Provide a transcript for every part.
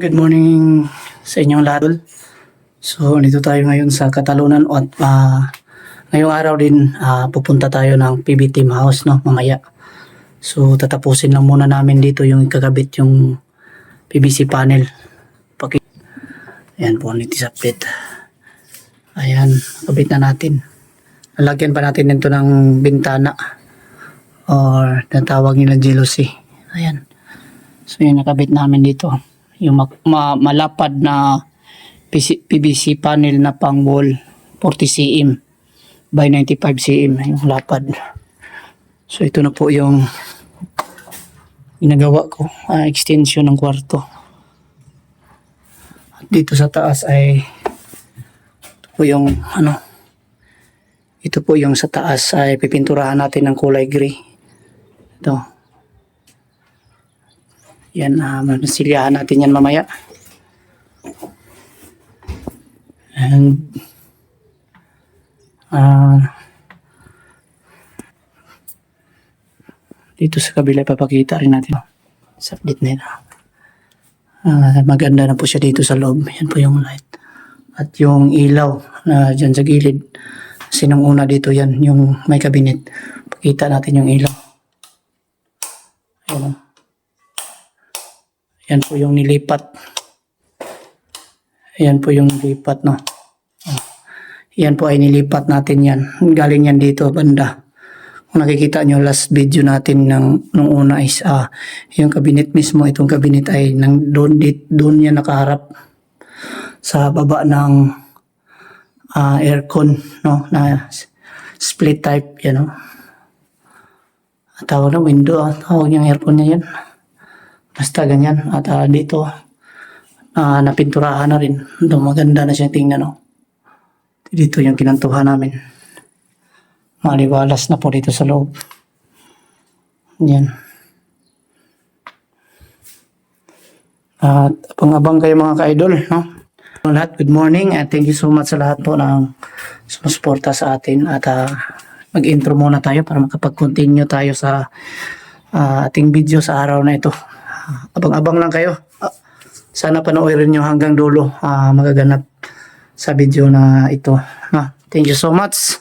Good morning sa inyong lahat. So, dito tayo ngayon sa Katalunan at ah, ngayong araw din ah, pupunta tayo ng PB Team House no, mamaya. So, tatapusin lang muna namin dito yung ikakabit yung PVC panel. Paki Ayan po, nitis update. Ayan, kabit na natin. Lalagyan pa natin nito ng bintana or natawag nila jealousy. Ayan. So, yung nakabit namin dito yung ma- ma- malapad na PVC panel na pang wall 40 cm by 95 cm yung lapad. So ito na po yung ginagawa ko ah, extension ng kwarto. At dito sa taas ay ito po yung ano ito po yung sa taas ay pipinturahan natin ng kulay gray. Ito yan, uh, masilyahan natin yan mamaya. And, ah, dito sa kabila ipapakita rin natin sa update nila. Ah, maganda na po siya dito sa loob. Yan po yung light. At yung ilaw na dyan sa gilid. Sinong una dito yan, yung may kabinet. Pakita natin yung ilaw. Ayan. oh. Yan po yung nilipat. Yan po yung nilipat, no? Yan po ay nilipat natin yan. Galing yan dito, banda. Kung nakikita nyo last video natin ng nung una is ah, yung cabinet mismo, itong cabinet ay nang doon dit doon yan nakaharap sa baba ng ah, aircon, no? Na split type, yan, no? Tawag na window, ah. tawag yung aircon niya yan. Basta ganyan. At ah, dito, ah, napinturahan na rin. Ito, maganda na siya tingnan. No? Dito yung kinantuhan namin. Maliwalas na po dito sa loob. Yan. At abang-abang kayo mga ka-idol. No? Lahat, good morning and thank you so much sa lahat po ng sumusuporta sa atin. At ah, mag-intro muna tayo para makapag-continue tayo sa ah, ating video sa araw na ito. Abang-abang lang kayo. Sana panoorin nyo hanggang dulo ah, magaganap sa video na ito. No? Thank you so much.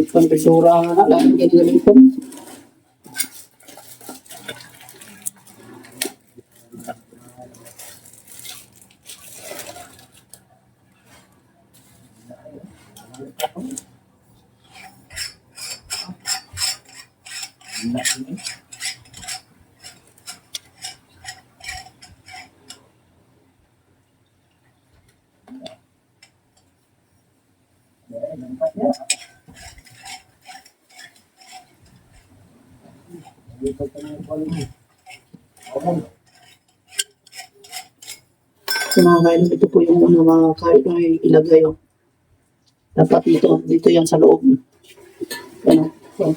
May pambisura nga lang. Ganyan ito. So mga kain, ito po yung ano, mga kahit na ilagay. Oh. Dapat dito, dito yan sa loob. Ano, so,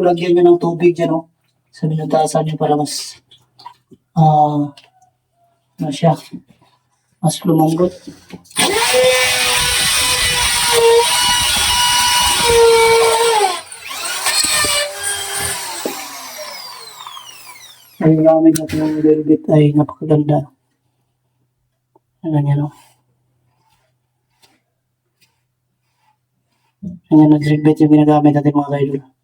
Ay lagyan nyo ng tubig dyan, oh. Sa binutasan nyo para mas, ah, ano siya, mas lumambot. Ang gamit natin ng velvet ay napakaganda. Ano yan, oh. Ayan, nag-velvet yung ginagamit natin mga kaidol.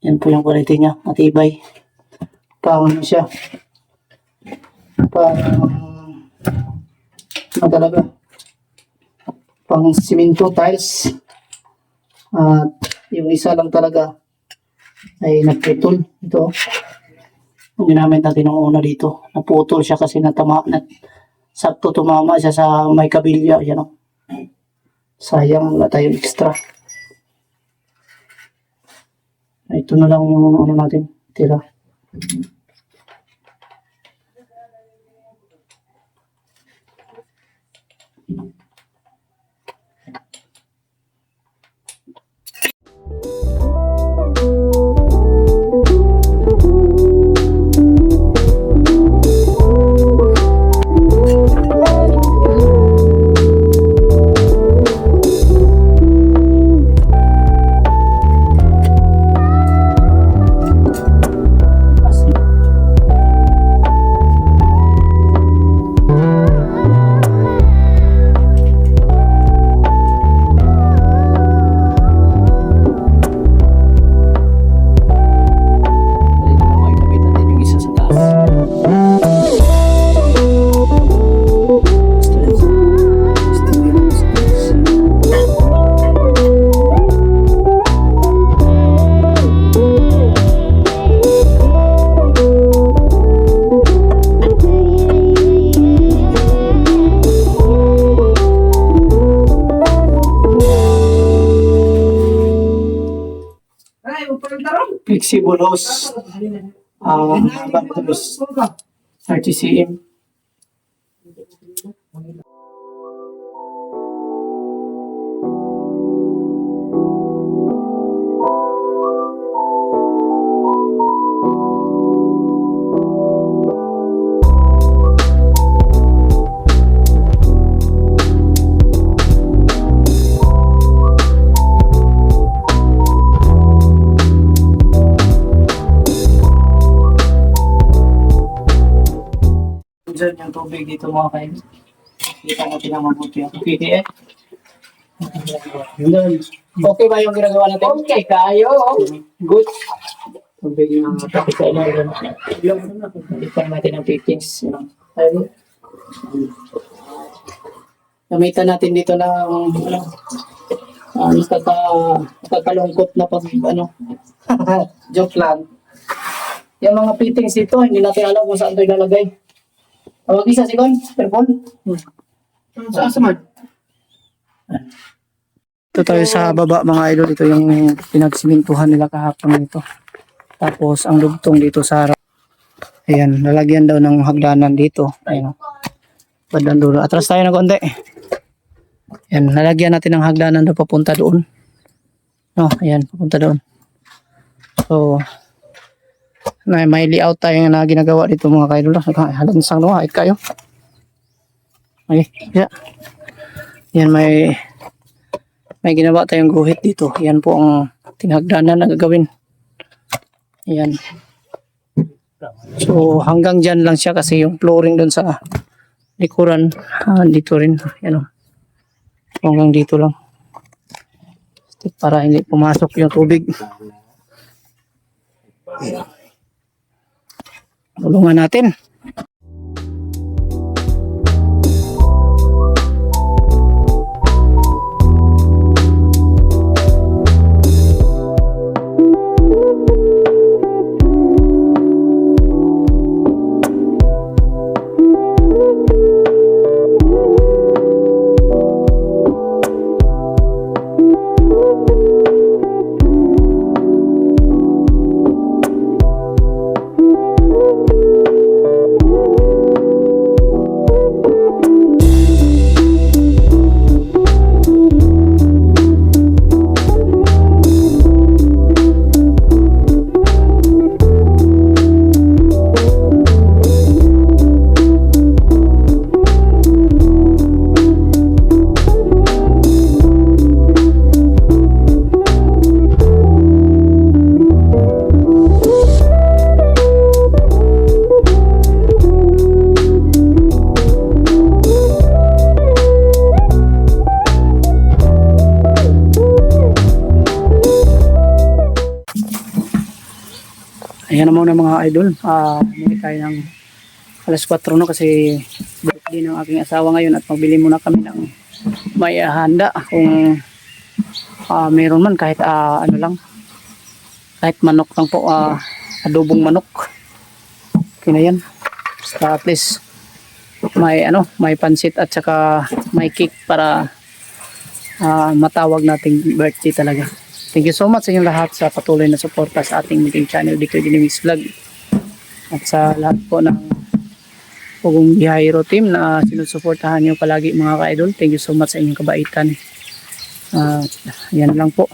Yan po yung quality niya. Matibay. Pang ano siya. Pang ano talaga. Pang simento tiles. At yung isa lang talaga ay nagputol. Ito. Yung ginamit natin ng una dito. Naputol siya kasi natama, nat, sakto tumama siya sa may kabilya. Yan o. Sayang wala tayong extra. Ito na lang yung ano natin, tira. Hose. Ah, habang tapos 30 cm. Tubig dito mga kain. Kita natin ang mabuti. Okay, eh. Okay ba yung ginagawa natin? Okay kayo. Good. Tubig yung tapos sa ilalim. Yung ipan natin ang. Ayun. Gamitan natin dito ng ano, ah, nakaka, nakakalungkot na pag ano, joke lang. Yung mga fittings dito, hindi natin alam kung saan ito ilalagay. Tawag isa si Con, Perbol. Saan sa mag? Ito tayo sa baba mga idol. Ito yung pinagsimintuhan nila kahapon nito. Tapos ang lugtong dito sa harap. Ayan, lalagyan daw ng hagdanan dito. Ayan. Bandang dulo. Atras tayo na konti. Ayan, lalagyan natin ng hagdanan daw papunta doon. No, ayan, papunta doon. So, may, may layout tayo na ginagawa dito mga kaidol. Halan sang no, hait kayo. Okay, yeah. Yan may may ginawa tayong guhit dito. Yan po ang tinagdanan na gagawin. Yan. So hanggang dyan lang siya kasi yung flooring doon sa likuran ah, dito rin. Yan o. Hanggang dito lang. Para hindi pumasok yung tubig. Tulungan natin. Ayan na muna mga idol. Uh, tayo ng alas 4 no kasi birthday ng aking asawa ngayon at magbili muna kami ng may handa kung ah, meron man kahit ah, ano lang. Kahit manok lang po ah, adobong manok. Okay na yan. Basta at least may ano may pansit at saka may cake para ah, matawag nating birthday talaga thank you so much sa inyong lahat sa patuloy na suporta sa ating munting channel dito din Vlog at sa lahat po ng Pugong Bihairo team na sinusuportahan nyo palagi mga ka-idol. Thank you so much sa inyong kabaitan. Uh, yan lang po.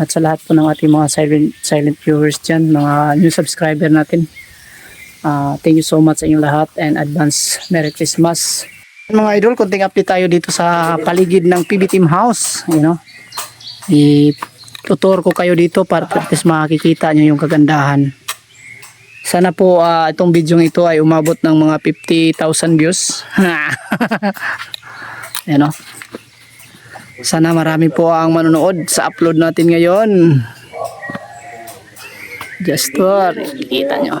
At sa lahat po ng ating mga silent, silent viewers dyan, mga new subscriber natin. Uh, thank you so much sa inyong lahat and advance Merry Christmas. Mga idol, konting update tayo dito sa paligid ng PB Team House. You know, i-tutor ko kayo dito para at makikita nyo yung kagandahan. Sana po ah, itong video ito ay umabot ng mga 50,000 views. Ayan o. Sana marami po ang manonood sa upload natin ngayon. Just for, kita nyo.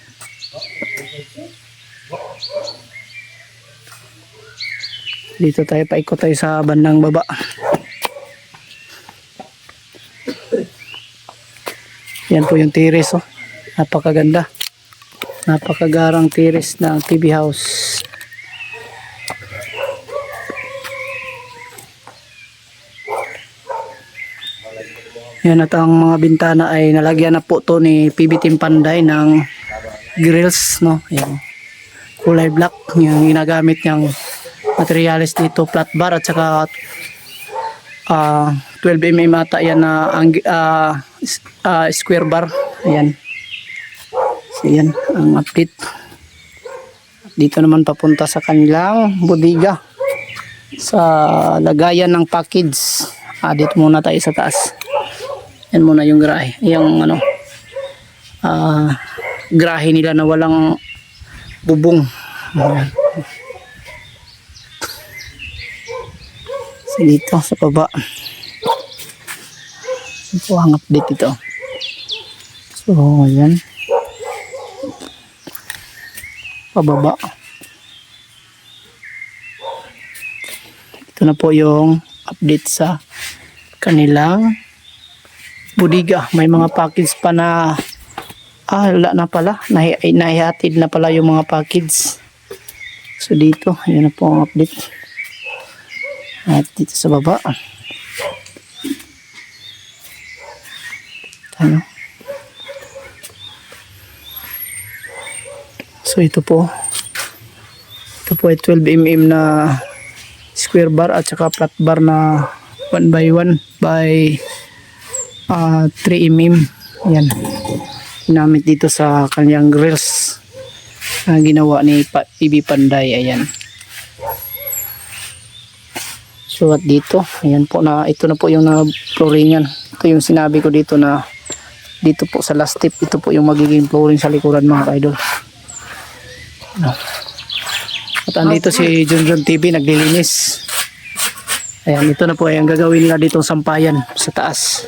Dito tayo paikot tayo sa bandang baba. Yan po yung terrace oh. Napakaganda. Napakagarang terrace ng TV house. Yan at ang mga bintana ay nalagyan na po to ni PB Team Panday ng grills no. Yan. Kulay black yung ginagamit niyang materials dito flat bar at saka ah 12 mm ata yan na s- ah, square bar. Ayan. So yan ang update. Dito naman papunta sa kanilang bodega sa lagayan ng package. Ah, dito muna tayo sa taas. Yan muna yung grahe. Yung ano, ah, grahe nila na walang bubong. Ayan. Dito sa baba. Ito ang update ito. So, ayan. Pababa. Ito na po yung update sa kanilang budiga. May mga package pa na ah, wala na pala. Nahihatid na pala yung mga package. So dito, yun na po ang update. At dito sa baba. Ano? So ito po. Ito po ay 12 mm na square bar at saka flat bar na 1 by 1 by ah 3 mm. Yan. Ginamit dito sa kanyang grills na ginawa ni PB Panday. Ayan. So at dito, ayan po na ito na po yung na flooringan. Ito yung sinabi ko dito na dito po sa last tip, ito po yung magiging flooring sa likuran mga. Ano. At andito si Junjun TV naglilinis. Ayan, ito na po ay ang gagawin nila dito sampayan sa taas.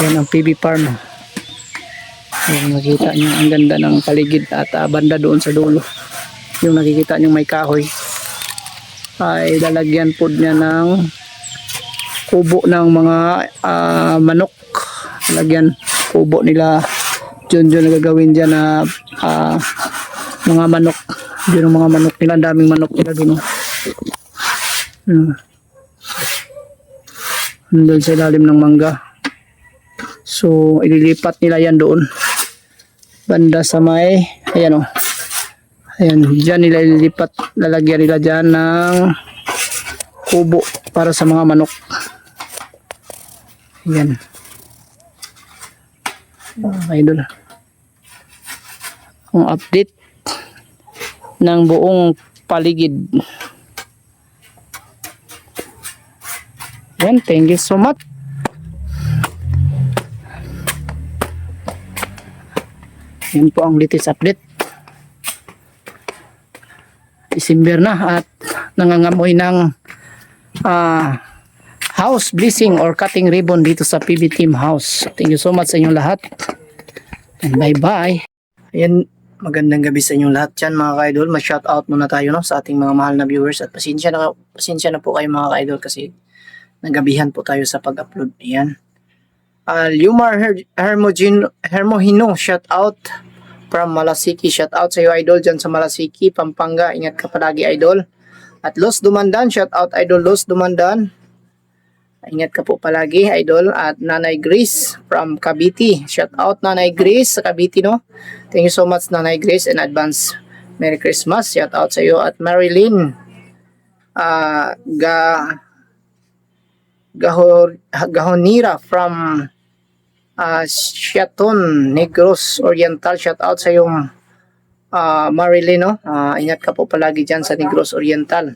Ayan ang PB Farm. Ayan, nakikita nyo ang ganda ng paligid at ah, banda doon sa dulo. Yung nakikita nyo may kahoy ay lalagyan po niya ng kubo ng mga ah, manok. Lagyan kubo nila John John na gagawin dyan na ah, mga manok. Yun ang mga manok nila. Ang daming manok nila oh. Hmm. Doon sa ilalim ng mangga. So, ililipat nila yan doon. Banda sa may, ayan o. Ayan, dyan nila ililipat. Lalagyan nila dyan ng kubo para sa mga manok. Ayan. Mga idol. Ang update ng buong paligid. Yan, thank you so much. Yan po ang latest update. December na at nangangamoy ng ah, house blessing or cutting ribbon dito sa PB Team House. Thank you so much sa inyong lahat. And bye-bye. Ayan, magandang gabi sa inyong lahat dyan mga ka-idol. Ma-shout out muna tayo no, sa ating mga mahal na viewers at pasensya na, pasensya na po kayo mga ka-idol kasi nagabihan po tayo sa pag-upload. Ayan. Uh, Lumar Her Hermogino, Hermohino, shout out from Malasiki. Shout out sa iyo idol dyan sa Malasiki, Pampanga. Ingat ka palagi idol. At Los Dumandan, shout out idol Los Dumandan. Ingat ka po palagi idol. At Nanay Grace from Cavite. Shout out Nanay Grace sa Cavite no. Thank you so much Nanay Grace and advance Merry Christmas. Shout out sa iyo at Marilyn. Ah, ga Gahor, Gahonira from uh, Shaton, Negros Oriental. Shout out sa yung uh, Marilyn, no? Ah, ingat ka po palagi dyan sa Negros Oriental.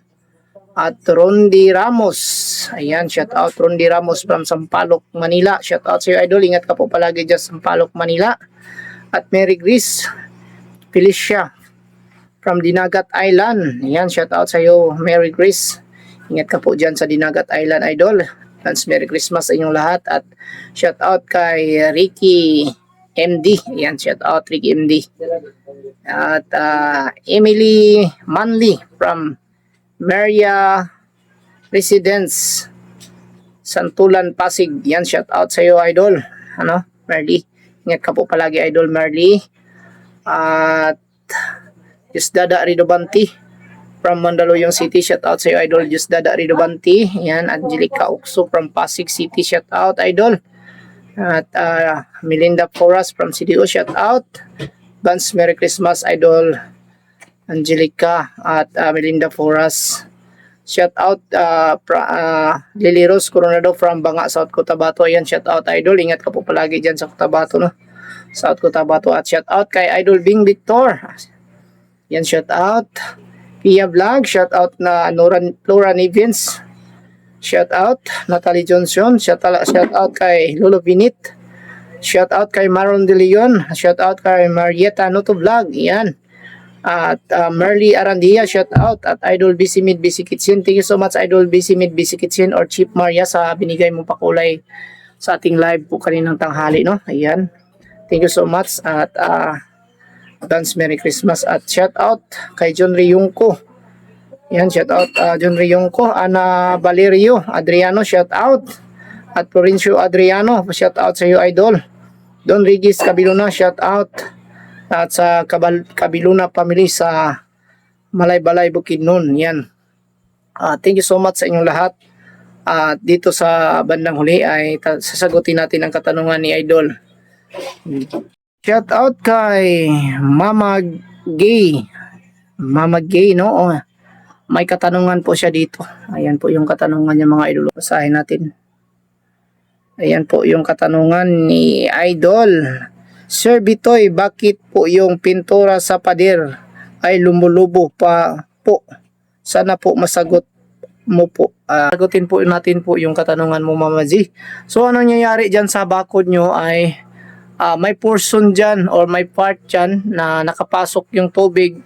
At Rondi Ramos. Ayan, shout out Rondi Ramos from Sampaloc, Manila. Shout out sa iyo, idol. Ingat ka po palagi dyan sa Sampaloc, Manila. At Mary Grace Felicia from Dinagat Island. Ayan, shout out sa iyo, Mary Grace. Ingat ka po dyan sa Dinagat Island, idol. Advance Merry Christmas sa inyong lahat at shout out kay Ricky MD. Ayan, shout out Ricky MD. At ah, Emily Manley from Maria Residence Santulan Pasig. Yan, shout out sa iyo, idol. Ano, Marley. Ingat ka po palagi, idol Marley. At Yusdada Ridobanti from Mandaluyong City. Shout out sa iyo, idol Yusdada Ridobanti. Yan, Angelica Ukso from Pasig City. Shout out, idol. At ah, Melinda Foras from CDO. Shout out. Vance Merry Christmas, idol. Angelica at ah, Melinda Foras. Shout out uh, pra, ah, Lily Rose Coronado from Banga, South Cotabato. Ayan, shout out idol. Ingat ka po palagi dyan sa Cotabato, no? South Cotabato. At shout out kay Idol Bing Victor. Yan, shout out. Pia Vlog, shout out na Nora, Laura Nivens. Shout out. Natalie Johnson. Shout out, shout out kay Lolo Vinit. Shout out kay Maron De Leon. Shout out kay Marietta Noto Vlog. Yan. At uh, Merly Arandia, shout out. At Idol BC Mid BC Kitchen. Thank you so much Idol BC Mid BC Kitchen or Chief Maria sa binigay mong pakulay sa ating live po kaninang tanghali. No? Ayan. Thank you so much. At uh, advance Merry Christmas. At shout out kay John Riyungko. Yan, shout out uh, John Riyungko. Ana Valerio Adriano, shout out. At Florencio Adriano, shout out sa iyo Idol. Don Regis Cabiluna, shout out at sa Kabal Kabiluna family sa Malay-Balay Bukidnon. Yan. Ah, thank you so much sa inyong lahat. At dito sa bandang huli ay sasagutin natin ang katanungan ni Idol. Shout out kay Mama Gay. Mama Gay, no? Oh, may katanungan po siya dito. Ayan po yung katanungan niya mga idol. Basahin natin. Ayan po yung katanungan ni Idol. Sir Bitoy, bakit po yung pintura sa pader ay lumulubo pa po? Sana po masagot mo po. Ah, sagutin po natin po yung katanungan mo Mama G. So ano nangyayari dyan sa bakod nyo ay ah, may portion dyan or may part dyan na nakapasok yung tubig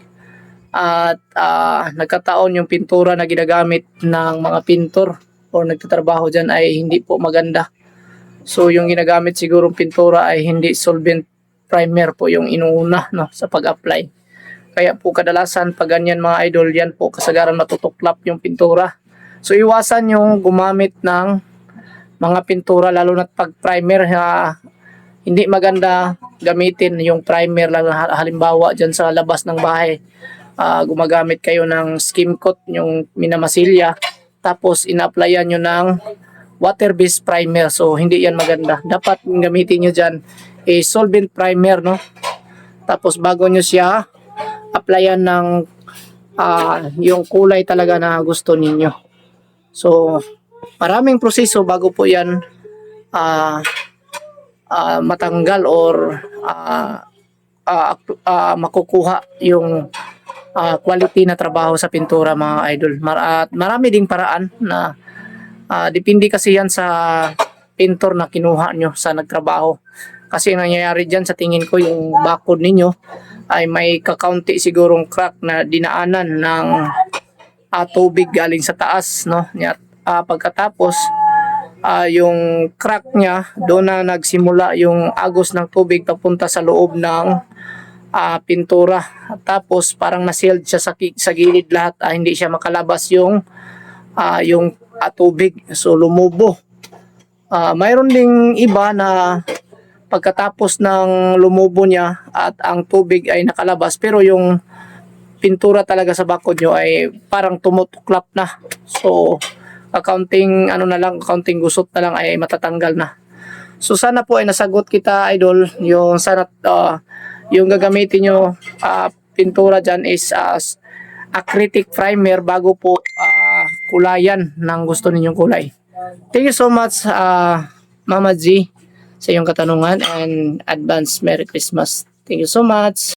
at ah, nagkataon yung pintura na ginagamit ng mga pintor or nagtatrabaho dyan ay hindi po maganda. So yung ginagamit sigurong pintura ay hindi solvent primer po yung inuuna no, sa pag-apply. Kaya po kadalasan pag ganyan mga idol yan po kasagaran matutuklap yung pintura. So iwasan yung gumamit ng mga pintura lalo na pag primer ha, hindi maganda gamitin yung primer lang ha- halimbawa dyan sa labas ng bahay. Ah, gumagamit kayo ng skim coat yung minamasilya. Tapos ina-applyan nyo ng water-based primer. So hindi yan maganda. Dapat gamitin nyo dyan is solvent primer no? Tapos bago nyo siya applyan ng ah, yung kulay talaga na gusto ninyo. So maraming proseso bago po yan ah ah, matanggal or ah, ah, ah, makukuha yung ah, quality na trabaho sa pintura mga idol. Mar- at marami ding paraan na ah, depende kasi yan sa pintor na kinuha nyo sa nagtrabaho. Kasi ang nangyayari dyan sa tingin ko yung bakod ninyo ay may kakaunti sigurong crack na dinaanan ng ah, tubig galing sa taas no. At ah, pagkatapos ah, yung crack niya, doon na nagsimula yung agos ng tubig papunta sa loob ng ah, pintura. Tapos parang na-sealed siya sa, sa gilid lahat, ah, hindi siya makalabas yung ah, yung ah, tubig. So lumubo. Ah, mayroon ding iba na pagkatapos ng lumubo niya at ang tubig ay nakalabas pero yung pintura talaga sa bakod nyo ay parang tumutuklap na. So, accounting ano na lang, accounting gusot na lang ay matatanggal na. So sana po ay nasagot kita idol, yung sana ah, yung gagamitin nyo ah, pintura dyan is as acrylic primer bago po ah, kulayan ng gusto ninyong kulay. Thank you so much ah, Mama G sa iyong katanungan and advance Merry Christmas. Thank you so much.